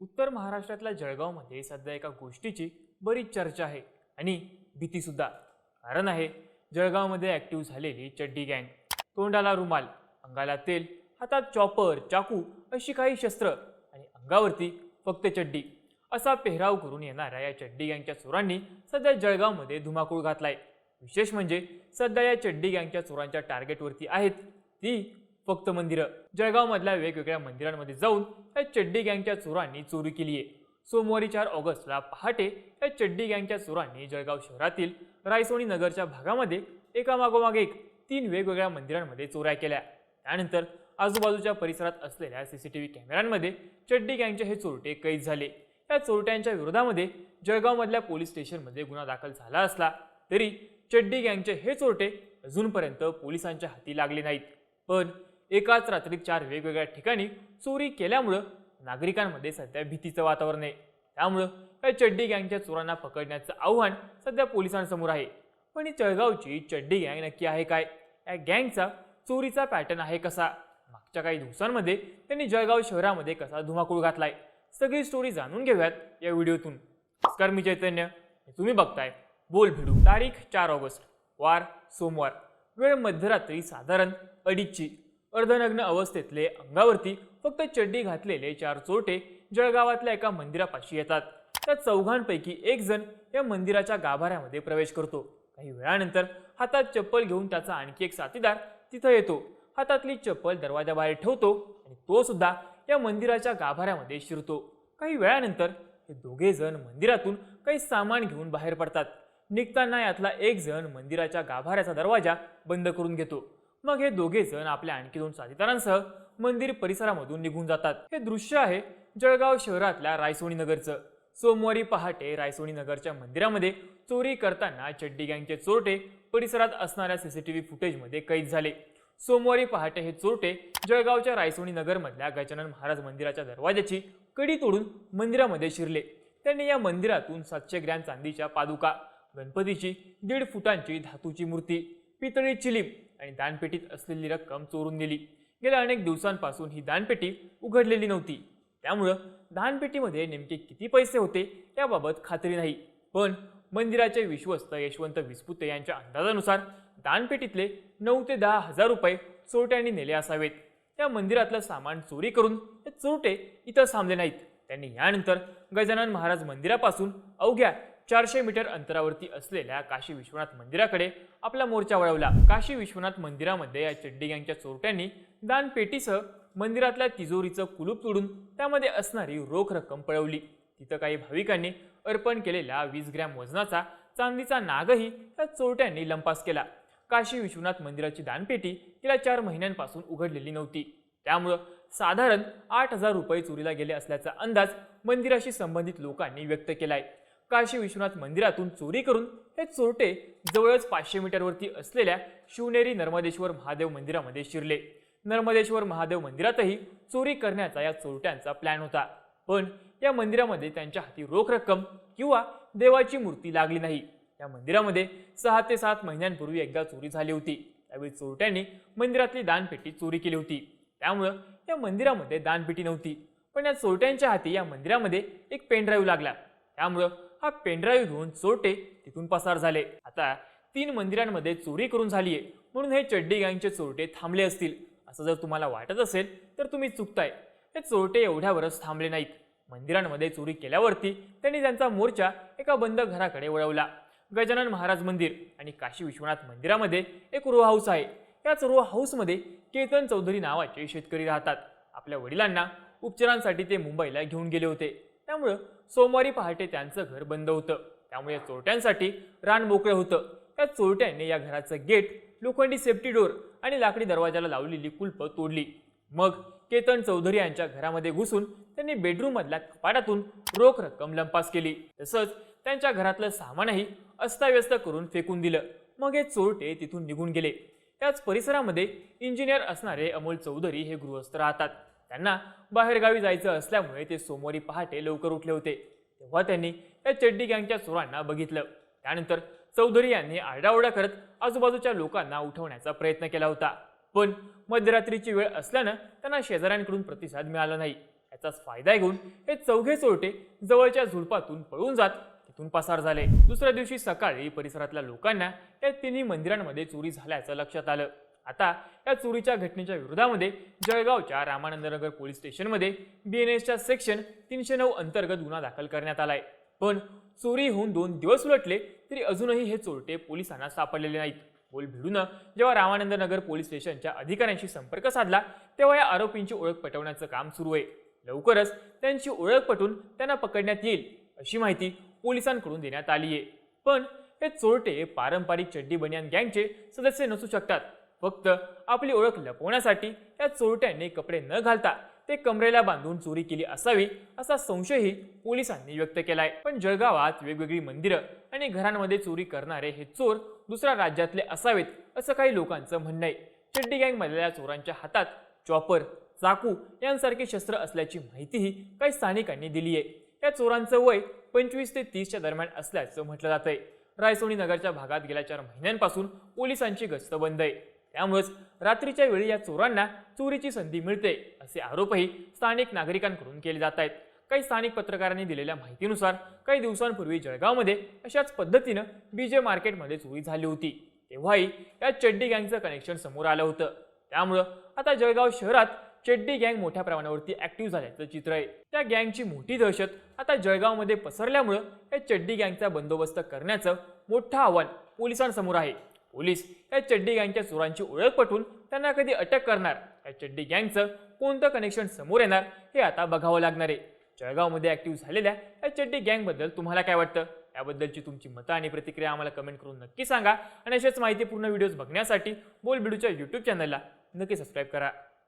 उत्तर महाराष्ट्रातल्या जळगावमध्ये सध्या एका गोष्टीची बरीच चर्चा आहे आणि भीतीसुद्धा. कारण आहे जळगावमध्ये ॲक्टिव्ह झालेली चड्डी गँग तोंडाला रुमाल अंगाला तेल हातात चॉपर चाकू अशी काही शस्त्र आणि अंगावरती फक्त चड्डी असा पेहराव करून येणाऱ्या या चड्डी गँगच्या चोरांनी सध्या जळगावमध्ये धुमाकूळ घातलाय. विशेष म्हणजे सध्या या चड्डी गँगच्या चोरांच्या टार्गेटवरती आहेत ती फक्त मंदिरं. जळगावमधल्या वेगवेगळ्या मंदिरांमध्ये जाऊन या चड्डी गँगच्या चोरांनी चोरी केली आहे. सोमवारी चार ऑगस्टला पहाटे या चड्डी गँगच्या चोरांनी जळगाव शहरातील रायसोनी नगरच्या भागामध्ये एकामागोमाग एक तीन वेगवेगळ्या मंदिरांमध्ये चोऱ्या केल्या. त्यानंतर आजूबाजूच्या परिसरात असलेल्या सीसीटीव्ही कॅमेऱ्यांमध्ये चड्डी गँगचे हे चोरटे कैद झाले. या चोरट्यांच्या विरोधामध्ये जळगावमधल्या पोलीस स्टेशनमध्ये गुन्हा दाखल झाला असला तरी चड्डी गँगचे हे चोरटे अजूनपर्यंत पोलिसांच्या हाती लागले नाहीत. पण एकाच रात्रीत चार वेगवेगळ्या ठिकाणी चोरी केल्यामुळं नागरिकांमध्ये सध्या भीतीचं वातावरण आहे. त्यामुळं या चड्डी गँगच्या चोरांना पकडण्याचं आव्हान सध्या पोलिसांसमोर आहे. पण ही जळगावची चड्डी गँग नक्की आहे काय? या गँगचा चोरीचा पॅटर्न आहे कसा? मागच्या काही दिवसांमध्ये त्यांनी जळगाव शहरामध्ये कसा धुमाकूळ घातलाय? सगळी स्टोरी जाणून घेऊयात या व्हिडिओतून. नमस्कार मी चैतन्य. तुम्ही बघताय बोल भिडू. तारीख चार ऑगस्ट वार सोमवार. वेळ मध्यरात्री साधारण अडीचची. अर्धनग्न अवस्थेतले अंगावरती फक्त चड्डी घातलेले चार चोरटे जळगावातल्या एका मंदिरापाशी येतात. त्या चौघांपैकी एक जण या मंदिराच्या गाभाऱ्यामध्ये प्रवेश करतो. काही वेळानंतर हातात चप्पल घेऊन त्याचा आणखी एक साथीदार तिथं येतो. हातातली चप्पल दरवाजाबाहेर ठेवतो आणि तो सुद्धा या मंदिराच्या गाभाऱ्यामध्ये शिरतो. काही वेळानंतर हे दोघे जण मंदिरातून काही सामान घेऊन बाहेर पडतात. निघताना यातला एक जण मंदिराच्या गाभाऱ्याचा दरवाजा बंद करून घेतो. मग हे दोघे जण आपल्या आणखी दोन साथीदारांसह मंदिर परिसरामधून निघून जातात. हे दृश्य आहे जळगाव शहरातल्या रायसोणी नगरचं. सोमवारी पहाटे रायसोणी नगरच्या मंदिरामध्ये चोरी करताना चड्डी गँगचे चोरटे परिसरात असणाऱ्या सीसीटीव्ही फुटेजमध्ये कैद झाले. सोमवारी पहाटे हे चोरटे जळगावच्या रायसोणी नगरमधल्या गजानन महाराज मंदिराच्या दरवाजाची कडी तोडून मंदिरामध्ये शिरले. त्यांनी या मंदिरातून सातशे ग्रॅम चांदीच्या पादुका गणपतीची दीड फुटांची धातूची मूर्ती पितळी चिलीम आणि दानपेटीत असलेली रक्कम चोरून नेली. गेल्या अनेक दिवसांपासून ही दानपेटी उघडलेली नव्हती. त्यामुळं दानपेटीमध्ये नेमके किती पैसे होते याबाबत खात्री नाही. पण मंदिराचे विश्वस्त यशवंत विस्पुते यांच्या अंदाजानुसार दानपेटीतले नऊ ते दहा हजार रुपये चोरट्यांनी नेले असावेत. त्या मंदिरातलं सामान चोरी करून ते चोरटे इथं थांबले नाहीत. त्यांनी यानंतर गजानन महाराज मंदिरापासून अवघ्या चारशे मीटर अंतरावरती असलेल्या काशी विश्वनाथ मंदिराकडे आपला मोर्चा वळवला. काशी विश्वनाथ मंदिरामध्ये या चड्डी गँगच्या चोरट्यांनी दानपेटीसह मंदिरातल्या तिजोरीचं कुलूप तोडून त्यामध्ये असणारी रोख रक्कम पळवली. तिथं काही भाविकांनी अर्पण केलेला वीस ग्रॅम वजनाचा चांदीचा नागही त्या चोरट्यांनी लंपास केला. काशी विश्वनाथ मंदिराची दानपेटी गेल्या चार महिन्यांपासून उघडलेली नव्हती. त्यामुळं साधारण आठ हजार रुपये चोरीला गेले असल्याचा अंदाज मंदिराशी संबंधित लोकांनी व्यक्त केलाय. काशी विश्वनाथ मंदिरातून चोरी करून हे चोरटे जवळच पाचशे मीटरवरती असलेल्या शिवनेरी नर्मदेश्वर महादेव मंदिरामध्ये शिरले. नर्मदेश्वर महादेव मंदिरातही चोरी करण्याचा या चोरट्यांचा प्लॅन होता. पण या मंदिरामध्ये त्यांच्या हाती रोख रक्कम किंवा देवाची मूर्ती लागली नाही. या मंदिरामध्ये सहा ते सात महिन्यांपूर्वी एकदा चोरी झाली होती. त्यावेळी चोरट्यांनी मंदिरातली दानपेटी चोरी केली होती. त्यामुळं या मंदिरामध्ये दानपेटी नव्हती. पण या चोरट्यांच्या हाती या मंदिरामध्ये एक पेनड्राईव्ह लागला. त्यामुळं हा पेनड्राईव्ह घेऊन चोरटे तिथून पसार झाले. आता तीन मंदिरांमध्ये चोरी करून झालीये. म्हणून हे चड्डी गँगचे चोरटे थांबले असतील. असं जर तुम्हाला वाटत असेल तर तुम्ही चुकताय. हे चोरटे एवढ्यावरच थांबले नाहीत. मंदिरांमध्ये चोरी केल्यावरती त्यांनी त्यांचा मोर्चा एका बंद घराकडे वळवला. गजानन महाराज मंदिर आणि काशी विश्वनाथ मंदिरामध्ये एक रो हाऊस आहे. याच रो हाऊसमध्ये केतन चौधरी नावाचे शेतकरी राहतात. आपल्या वडिलांना उपचारांसाठी ते मुंबईला घेऊन गेले होते. त्यामुळं सोमवारी पहाटे त्यांचं घर बंद होतं. त्यामुळे या चोरट्यांसाठी रान मोकळं होतं. त्या चोरट्यांनी या घराचं गेट लोखंडी सेफ्टी डोर आणि लाकडी दरवाजाला लावलेली कुलप तोडली. मग केतन चौधरी यांच्या घरामध्ये घुसून त्यांनी बेडरूममधल्या कपाटातून रोख रक्कम लंपास केली. तसंच त्यांच्या घरातलं सामानही अस्ताव्यस्त करून फेकून दिलं. मग हे चोरटे तिथून निघून गेले. त्याच परिसरामध्ये इंजिनियर असणारे अमोल चौधरी हे गृहस्थ राहतात. त्यांना बाहेरगावी जायचं असल्यामुळे ते सोमवारी पहाटे लवकर उठले होते. तेव्हा त्यांनी या चड्डी गँगच्या चोरांना बघितलं. त्यानंतर चौधरी यांनी आरडाओरडा करत आजूबाजूच्या लोकांना उठवण्याचा प्रयत्न केला होता. पण मध्यरात्रीची वेळ असल्यानं त्यांना शेजाऱ्यांकडून प्रतिसाद मिळाला नाही. याचाच फायदा घेऊन हे चौघे चोरटे जवळच्या झुडपातून पळून जात तिथून पसार झाले. दुसऱ्या दिवशी सकाळी परिसरातल्या लोकांना या तिन्ही मंदिरांमध्ये चोरी झाल्याचं लक्षात आलं. आता या चोरीच्या घटनेच्या विरोधामध्ये जळगावच्या रामानंदनगर पोलीस स्टेशनमध्ये बी एन एसच्या सेक्शन तीनशे नऊ अंतर्गत गुन्हा दाखल करण्यात आलाय. पण चोरी होऊन दोन दिवस उलटले तरी अजूनही हे चोरटे पोलिसांना सापडलेले नाहीत. बोल भिडून जेव्हा रामानंदनगर पोलीस स्टेशनच्या अधिकाऱ्यांशी संपर्क साधला तेव्हा या आरोपींची ओळख पटवण्याचं काम सुरू आहे. लवकरच त्यांची ओळख पटून त्यांना पकडण्यात येईल अशी माहिती पोलिसांकडून देण्यात आली आहे पण हे चोरटे पारंपरिक चड्डी बनियान गँगचे सदस्य नसू शकतात. फक्त आपली ओळख लपवण्यासाठी या चोरट्यांनी कपडे न घालता ते कमरेला बांधून चोरी केली असावी असा संशयही पोलिसांनी व्यक्त केलाय. पण जळगावात वेगवेगळी मंदिरं आणि घरांमध्ये चोरी करणारे हे चोर दुसऱ्या राज्यातले असावेत असं काही लोकांचं म्हणणं आहे चड्डी गँग मधल्या चोरांच्या हातात चॉपर चाकू यांसारखे शस्त्र असल्याची माहितीही काही स्थानिकांनी दिली आहे या चोरांचं वय पंचवीस ते तीसच्या दरम्यान असल्याचं म्हटलं जात आहे रायसोनी नगरच्या भागात गेल्या चार महिन्यांपासून पोलिसांची गस्त बंद आहे. त्यामुळेच रात्रीच्या वेळी या चोरांना चोरीची संधी मिळते असे आरोपही स्थानिक नागरिकांकडून केले जात आहेत. काही स्थानिक पत्रकारांनी दिलेल्या माहितीनुसार काही दिवसांपूर्वी जळगावमध्ये अशाच पद्धतीनं बीजे मार्केटमध्ये चोरी झाली होती. तेव्हाही या चड्डी गँगचं कनेक्शन समोर आलं होतं. त्यामुळं आता जळगाव शहरात चड्डी गँग मोठ्या प्रमाणावरती ऍक्टिव्ह झाल्याचं चित्र आहे. त्या गँगची मोठी दहशत आता जळगावमध्ये पसरल्यामुळं या चड्डी गँगचा बंदोबस्त करण्याचं मोठं आव्हान पोलिसांसमोर आहे. पोलीस या चड्डी गँगच्या चोरांची ओळख पटवून त्यांना कधी अटक करणार? या चड्डी गँगचं कोणतं कनेक्शन समोर येणार हे आता बघावं लागणार आहे. जळगावमध्ये ॲक्टिव्ह झालेल्या या चड्डी गँगबद्दल तुम्हाला काय वाटतं? याबद्दलची तुमची मतं आणि प्रतिक्रिया आम्हाला कमेंट करून नक्की सांगा. आणि अशाच माहितीपूर्ण व्हिडिओज बघण्यासाठी बोल बिडूच्या यूट्यूब चॅनलला नक्की सबस्क्राईब करा.